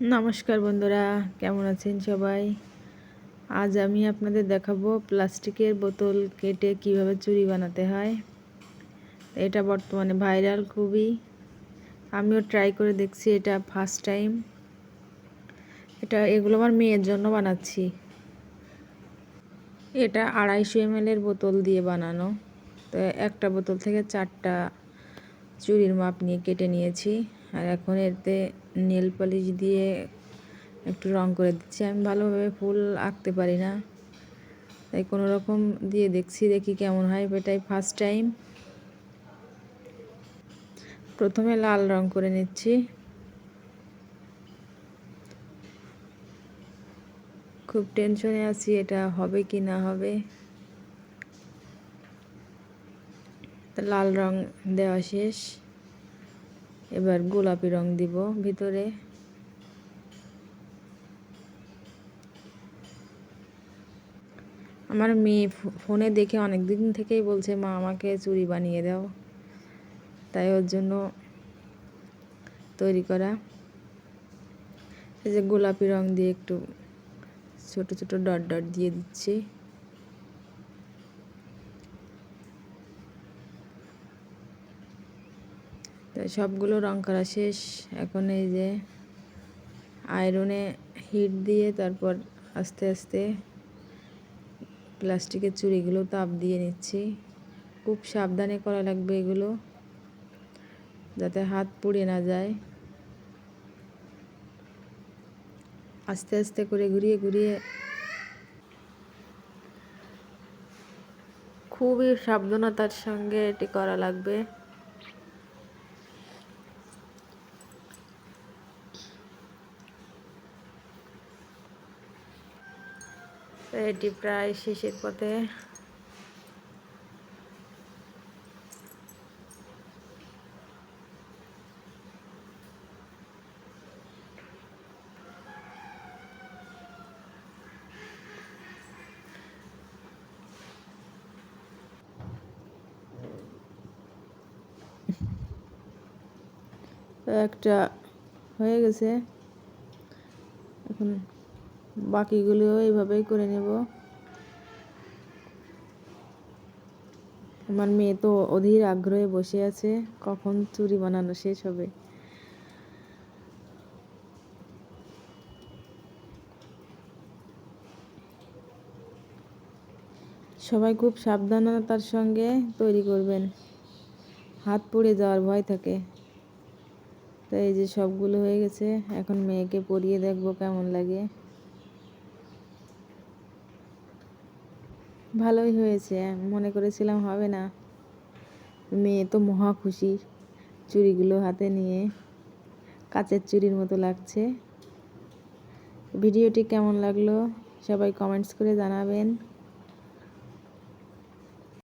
নমস্কার বন্ধুরা, কেমন আছেন সবাই? আজ আমি আপনাদের দেখাবো প্লাস্টিকের বোতল কেটে কীভাবে চুরি বানাতে হয়। এটা বর্তমানে ভাইরাল খুবই। আমিও ট্রাই করে দেখছি, এটা ফার্স্ট টাইম। এটা, এগুলো আমার মেয়ের জন্য বানাচ্ছি। এটা আড়াইশো এম বোতল দিয়ে বানানো। তো একটা বোতল থেকে চারটা চুরির মাপ নিয়ে কেটে নিয়েছি। আর এখন এতে নেল পালিশ দিয়ে একটু রং করে দিচ্ছি। আমি ভালোভাবে ফুল আঁকতে পারি না। তাই কোনো রকম দিয়ে দেখছি, দেখি কেমন হয়। এটাই ফার্স্ট টাইম প্রথমে লাল রং করে নিচ্ছি। খুব টেনশনে আছি, এটা হবে কি না হবে। লাল রং দেওয়া শেষ। এবার গোলাপি রং দিব ভিতরে। আমার মেয়ে ফোনে দেখে অনেক দিন থেকেই বলছে, মা, আমাকে চুড়ি বানিয়ে দাও। তাই ওর জন্য তৈরি করা। এই যে গোলাপি রং দিয়ে একটু ছোট ছোট ডট ডট দিয়ে দিচ্ছি। তাই সবগুলো রং করা শেষ। এখন এই যে আয়রনে হিট দিয়ে তারপর আস্তে আস্তে প্লাস্টিকের চুড়িগুলো তাপ দিয়ে নিচ্ছি। খুব সাবধানে করা লাগবে এগুলো, যাতে হাত পুড়ে না যায়। আস্তে আস্তে করে ঘুরিয়ে ঘুরিয়ে খুবই সাবধানতার সঙ্গে এটি করা লাগবে। এটি প্রায় শেষের পথে। একটা হয়ে গেছে। এখন বাকিগুলিও এইভাবেই করে নেব। আমার মেয়ে তো অধীর আগ্রহে বসে আছে, কখন চুরি বানানো শেষ হবে? সবাই খুব সাবধানতার সঙ্গে তৈরি করবেন। হাত পুড়ে যাওয়ার ভয় থাকে। তো এই যে সবগুলো হয়ে গেছে, এখন মেয়েকে পরিয়ে দেখব কেমন লাগে। ভালোই হয়েছে মনে করেছিলাম হবে না। মেয়ে তো মহা খুশি, চুড়িগুলো হাতে নিয়ে কাচের চুড়ির মতো লাগছে। ভিডিওটি কেমন লাগল সবাই কমেন্টস করে জানাবেন।